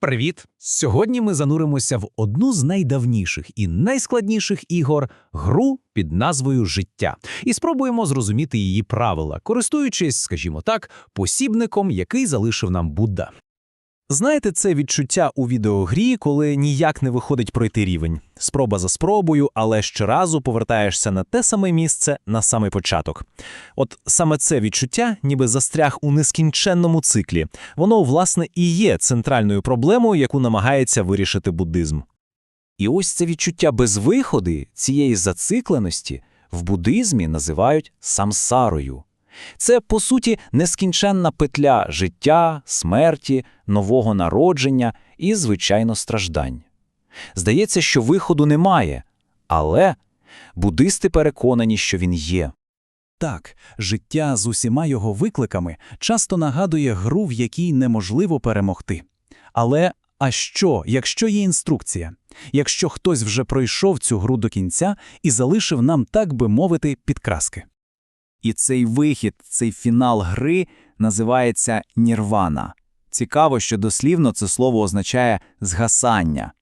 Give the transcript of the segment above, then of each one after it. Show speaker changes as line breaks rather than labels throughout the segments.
Привіт! Сьогодні ми зануримося в одну з найдавніших і найскладніших ігор гру під назвою Життя і спробуємо зрозуміти її правила, користуючись, скажімо так, посібником, який залишив нам Будда.
Знаєте, це відчуття у відеогрі, коли ніяк не виходить пройти рівень. Спроба за спробою, але щоразу повертаєшся на те саме місце на самий початок. От саме це відчуття, ніби застряг у нескінченному циклі. Воно, власне, і є центральною проблемою, яку намагається вирішити буддизм. І ось це відчуття безвиходи, цієї зацикленості, в буддизмі називають самсарою. Це, по суті, нескінченна петля життя, смерті, нового народження і, звичайно, страждань. Здається, що виходу немає, але буддисти переконані, що він є.
Так, життя з усіма його викликами часто нагадує гру, в якій неможливо перемогти. Але а що, якщо є інструкція? Якщо хтось вже пройшов цю гру до кінця і залишив нам, так би мовити, підкраски?
І цей вихід, цей фінал гри називається нірвана. Цікаво, що дослівно це слово означає згасання.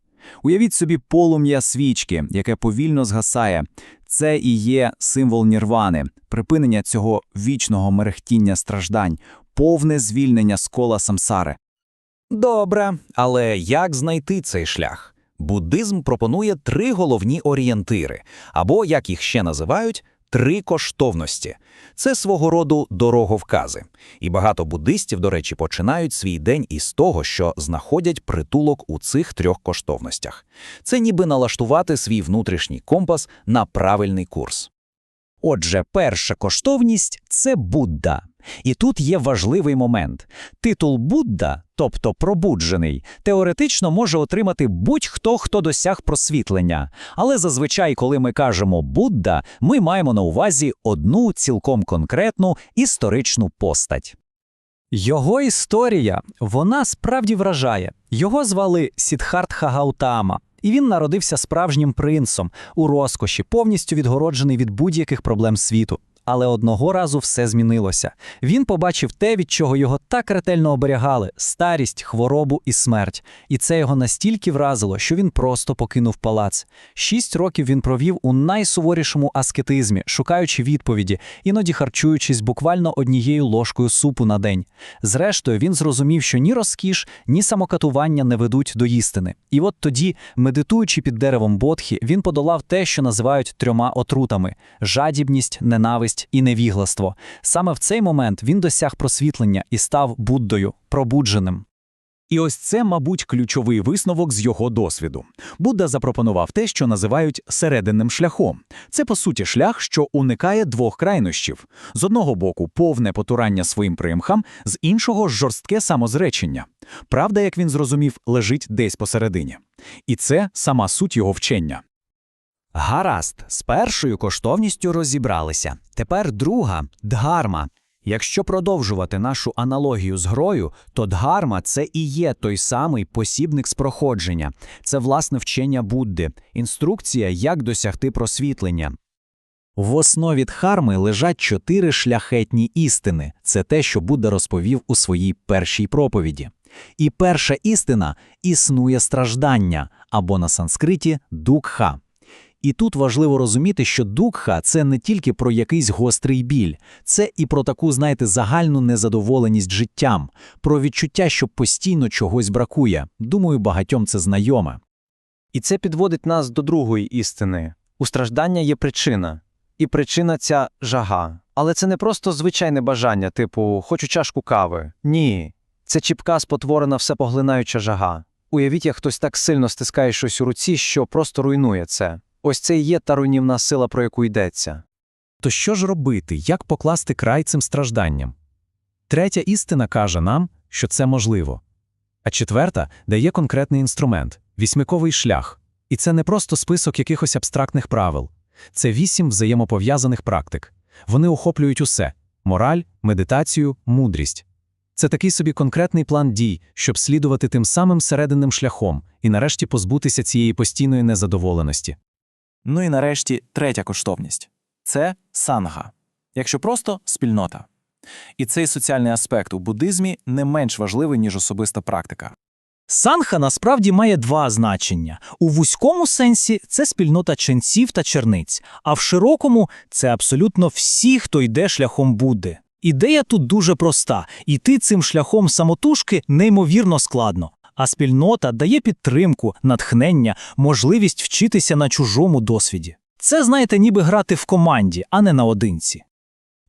Уявіть собі полум'я свічки, яке повільно згасає. Це і є символ нірвани, припинення цього вічного мерехтіння страждань, повне звільнення з кола самсари.
Добре, але як знайти цей шлях? Буддизм пропонує три головні орієнтири, або, як їх ще називають, три коштовності. Це свого роду дороговкази. І багато буддистів, до речі, починають свій день із того, що знаходять притулок у цих трьох коштовностях. Це ніби налаштувати свій внутрішній компас на правильний курс.
Отже, перша коштовність це Будда. І тут є важливий момент. Титул Будда, тобто пробуджений, теоретично може отримати будь-хто, хто досяг просвітлення. Але зазвичай, коли ми кажемо Будда, ми маємо на увазі одну цілком конкретну історичну постать. Його історія, вона справді вражає. Його звали Сідхартха Гаутама, і він народився справжнім принцом у розкоші, повністю відгороджений від будь-яких проблем світу. Але одного разу все змінилося. Він побачив те, від чого його так ретельно оберігали старість, хворобу і смерть. І це його настільки вразило, що він просто покинув палац. Шість років він провів у найсуворішому аскетизмі, шукаючи відповіді, іноді харчуючись буквально однією ложкою супу на день. Зрештою, він зрозумів, що ні розкіш, ні самокатування не ведуть до істини. І от тоді, медитуючи під деревом Бодхі, він подолав те, що називають трьома отрутами: жадібність, ненависть і невігластво. Саме в цей момент він досяг просвітлення і став Буддою, пробудженим.
І ось це, мабуть, ключовий висновок з його досвіду. Будда запропонував те, що називають серединним шляхом. Це, по суті, шлях, що уникає двох крайнощів: з одного боку, повне потурання своїм примхам, з іншого жорстке самозречення. Правда, як він зрозумів, лежить десь посередині. І це сама суть його вчення.
Гаразд, з першою коштовністю розібралися. Тепер друга дгарма. Якщо продовжувати нашу аналогію з грою, то дгарма це і є той самий посібник з проходження. Це власне вчення Будди, інструкція, як досягти просвітлення. В основі дхарми лежать чотири шляхетні істини. Це те, що Будда розповів у своїй першій проповіді. І перша істина існує страждання або на санскриті дукха. І тут важливо розуміти, що дукха це не тільки про якийсь гострий біль, це і про таку, знаєте, загальну незадоволеність життям, про відчуття, що постійно чогось бракує. Думаю, багатьом це знайоме.
І це підводить нас до другої істини. У страждання є причина. І причина ця жага. Але це не просто звичайне бажання, типу хочу чашку кави. Ні. Це чіпка спотворена всепоглинаюча жага. Уявіть, як хтось так сильно стискає щось у руці, що просто руйнує це. Ось це і є та руйнівна сила, про яку йдеться.
То що ж робити, як покласти край цим стражданням? Третя істина каже нам, що це можливо. А четверта дає конкретний інструмент вісьмиковий шлях. І це не просто список якихось абстрактних правил, це вісім взаємопов'язаних практик. Вони охоплюють усе мораль, медитацію, мудрість. Це такий собі конкретний план дій, щоб слідувати тим самим серединним шляхом і нарешті позбутися цієї постійної незадоволеності.
Ну і нарешті третя коштовність це санга, якщо просто спільнота. І цей соціальний аспект у буддизмі не менш важливий, ніж особиста практика.
Санха насправді має два значення. У вузькому сенсі це спільнота ченців та черниць, а в широкому це абсолютно всі, хто йде шляхом Будди. Ідея тут дуже проста: іти цим шляхом самотужки неймовірно складно. А спільнота дає підтримку, натхнення, можливість вчитися на чужому досвіді. Це, знаєте, ніби грати в команді, а не наодинці.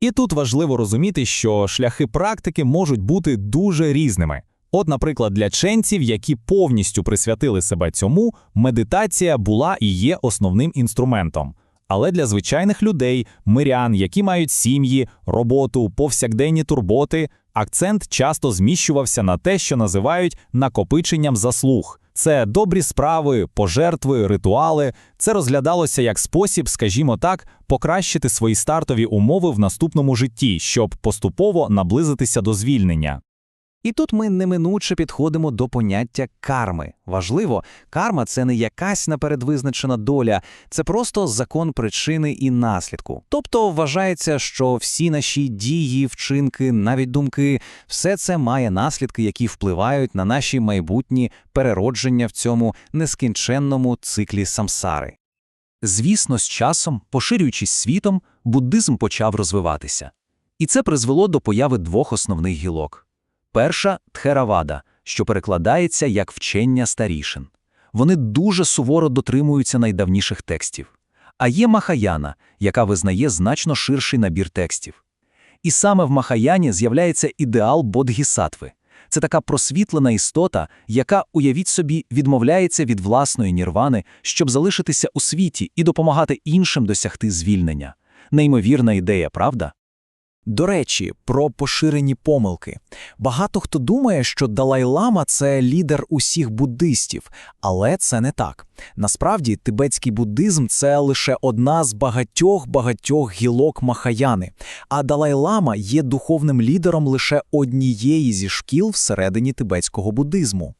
І тут важливо розуміти, що шляхи практики можуть бути дуже різними. От, наприклад, для ченців, які повністю присвятили себе цьому, медитація була і є основним інструментом. Але для звичайних людей, мирян, які мають сім'ї, роботу, повсякденні турботи, акцент часто зміщувався на те, що називають накопиченням заслуг. Це добрі справи, пожертви, ритуали. Це розглядалося як спосіб, скажімо так, покращити свої стартові умови в наступному житті, щоб поступово наблизитися до звільнення.
І тут ми неминуче підходимо до поняття карми. Важливо, карма це не якась напередвизначена доля, це просто закон причини і наслідку. Тобто вважається, що всі наші дії, вчинки, навіть думки, все це має наслідки, які впливають на наші майбутні переродження в цьому нескінченному циклі самсари.
Звісно, з часом, поширюючись світом, буддизм почав розвиватися. І це призвело до появи двох основних гілок. Перша – Тхеравада, що перекладається як вчення старішин. Вони дуже суворо дотримуються найдавніших текстів. А є Махаяна, яка визнає значно ширший набір текстів. І саме в Махаяні з'являється ідеал Бодгісатви. Це така просвітлена істота, яка, уявіть собі, відмовляється від власної нірвани, щоб залишитися у світі і допомагати іншим досягти звільнення. Неймовірна ідея, правда?
До речі, про поширені помилки. Багато хто думає, що Далай-Лама – це лідер усіх буддистів, але це не так. Насправді, тибетський буддизм – це лише одна з багатьох-багатьох гілок Махаяни, а Далай-Лама є духовним лідером лише однієї зі шкіл всередині тибетського буддизму.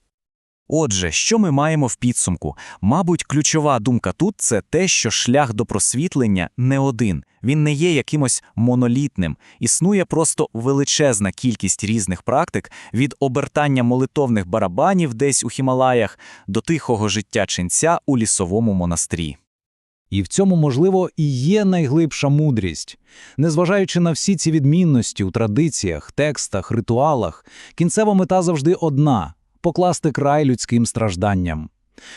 Отже, що ми маємо в підсумку? Мабуть, ключова думка тут це те, що шлях до просвітлення не один. Він не є якимось монолітним. Існує просто величезна кількість різних практик від обертання молитовних барабанів десь у Хімалаях до тихого життя ченця у лісовому монастирі.
І в цьому, можливо, і є найглибша мудрість. Незважаючи на всі ці відмінності у традиціях, текстах, ритуалах, кінцева мета завжди одна – покласти край людським стражданням.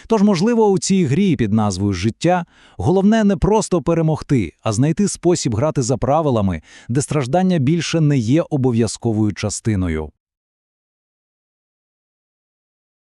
Тож, можливо, у цій грі під назвою «Життя» головне не просто перемогти, а знайти спосіб грати за правилами, де страждання більше не є обов'язковою частиною.